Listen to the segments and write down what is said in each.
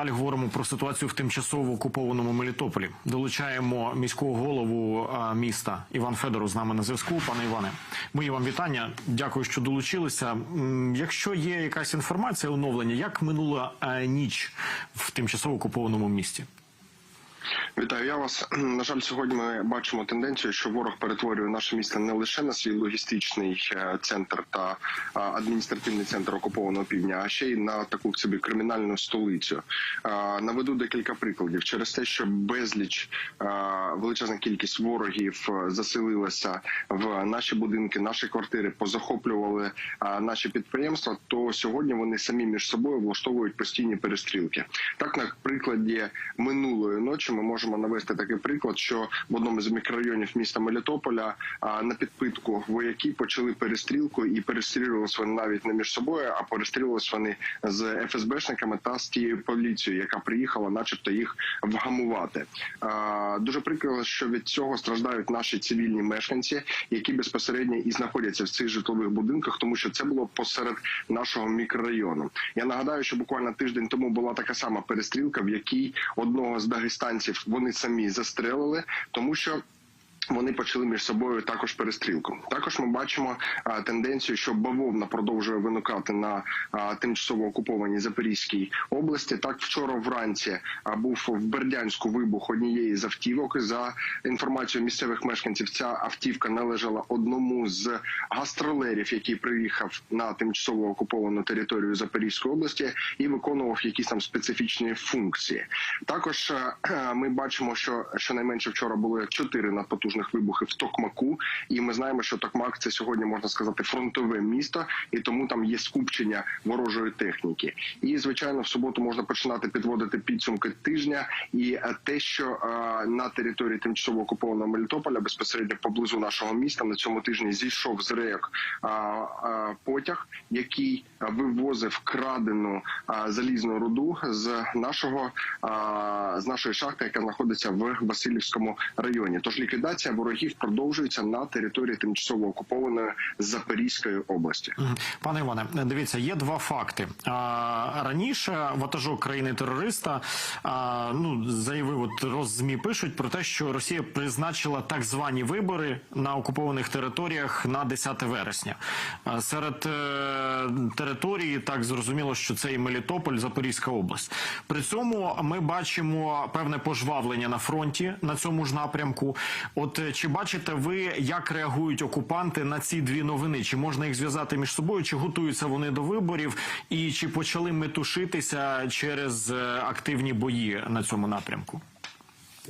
Далі говоримо про ситуацію в тимчасово окупованому Мелітополі. Долучаємо міського голову міста Іван Федоров з нами на зв'язку. Пане Іване, мої вам вітання. Дякую, що долучилися. Якщо є якась інформація, оновлення, як минула ніч в тимчасово окупованому місті? Вітаю я вас. На жаль, сьогодні ми бачимо тенденцію, що ворог перетворює наше місто не лише на свій логістичний е, центр та адміністративний центр окупованого півдня, а ще й на таку собі кримінальну столицю. Наведу декілька прикладів через те, що безліч величезна кількість ворогів е, заселилася в наші будинки, наші квартири, позахоплювали наші підприємства. То сьогодні вони самі між собою влаштовують постійні перестрілки. Так, на прикладі минулої ночі ми можемо навести такий приклад, що в одному з мікрорайонів міста Мелітополя на підпитку вояки почали перестрілку і перестрілювалися вони навіть не між собою, а перестрілювалися вони з ФСБшниками та з тією поліцією, яка приїхала, начебто, їх вгамувати. Дуже прикро, що від цього страждають наші цивільні мешканці, які безпосередньо і знаходяться в цих житлових будинках, тому що це було посеред нашого мікрорайону. Я нагадаю, що буквально тиждень тому була така сама перестрілка, в якій одного з дагестанців вони самі застрелили, тому що. Вони почали між собою також перестрілку. Також ми бачимо а, тенденцію, що бавовна продовжує виникати на а, тимчасово окупованій Запорізькій області. Так вчора вранці а, був в Бердянську вибух однієї з автівок. За інформацією місцевих мешканців, ця автівка належала одному з гастролерів, який приїхав на тимчасово окуповану територію Запорізької області і виконував якісь там специфічні функції. Також е, ми бачимо, що щонайменше вчора було чотири надпотужних вибухи в Токмаку, і ми знаємо, що Токмак це сьогодні можна сказати фронтове місто, і тому там є скупчення ворожої техніки. І звичайно, в суботу можна починати підводити підсумки тижня. І е, те, що е, на території тимчасово окупованого Мелітополя безпосередньо поблизу нашого міста на цьому тижні зійшов з рейок а, потяг, який вивозив крадену залізну руду з нашого з нашої шахти, яка знаходиться в Васильівському районі. Тож ліквідація ворогів продовжується на території тимчасово окупованої Запорізької області. Пане Іване, дивіться, є два факти. А, раніше ватажок країни-терориста ну, заявив, от роззмі пишуть про те, що Росія призначила так звані вибори на окупованих територіях на 10 вересня. Серед е, території так зрозуміло, що це і Мелітополь, Запорізька область. При цьому ми бачимо певне пожвавлення на фронті на цьому ж напрямку. От е, чи бачите ви, як реагують окупанти на ці дві новини? Чи можна їх зв'язати між собою? Чи готуються вони до виборів, і чи почали метушитися через е, активні бої на цьому напрямку?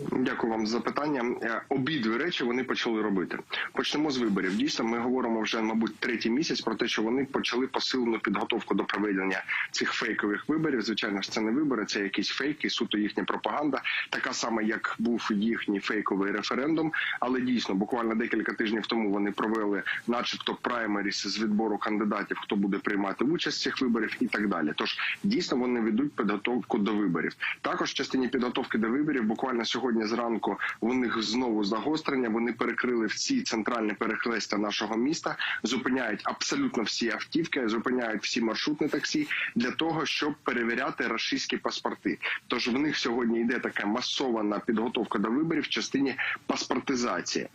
Дякую вам за запитання. Е, Обидві речі вони почали робити. Почнемо з виборів. Дійсно, ми говоримо вже, мабуть, третій місяць про те, що вони почали посилену підготовку до проведення цих фейкових виборів. Звичайно ж, це не вибори, це якісь фейки, суто їхня пропаганда, така сама, як був їхній фейковий референдум. Але дійсно, буквально декілька тижнів тому вони провели, начебто, праймеріс з відбору кандидатів, хто буде приймати участь в цих виборів, і так далі. Тож дійсно вони ведуть підготовку до виборів. Також в частині підготовки до виборів, буквально сьогодні зранку у них знову загострення. Вони перекрили всі центральні перехрестя нашого міста, зупиняють абсолютно всі автівки, зупиняють всі маршрутні таксі для того, щоб перевіряти рашистські паспорти. Тож в них сьогодні йде така масована підготовка до виборів в частині паспортизації.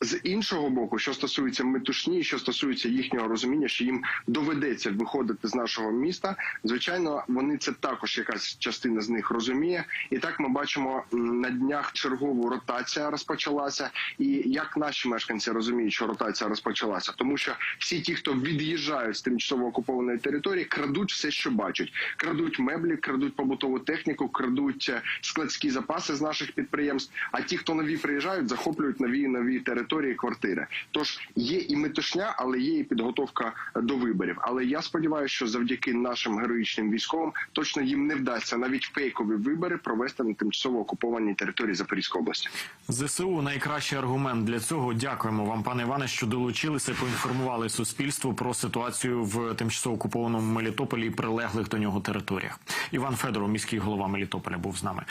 З іншого боку, що стосується метушні, що стосується їхнього розуміння, що їм доведеться виходити з нашого міста. Звичайно, вони це також якась частина з них розуміє, і так ми бачимо на днях чергову ротація розпочалася. І як наші мешканці розуміють, що ротація розпочалася, тому що всі ті, хто від'їжджають з тимчасово окупованої території, крадуть все, що бачать. Крадуть меблі, крадуть побутову техніку, крадуть е, складські запаси з наших підприємств. А ті, хто нові приїжджають, захоплюють нові нові території, квартири. Тож є і метушня, але є і підготовка до виборів. Але я сподіваюся, що завдяки нашим героїчним військовим точно їм не вдасться навіть фейкові вибори провести на тимчасово окупованій території Запорізької області. ЗСУ найкращий аргумент для цього. Дякуємо вам, пане Іване, що долучилися, поінформували суспільство про ситуацію в тимчасово окупованому Мелітополі і прилеглих до нього територіях. Іван Федоров, міський голова Мелітополя, був з нами.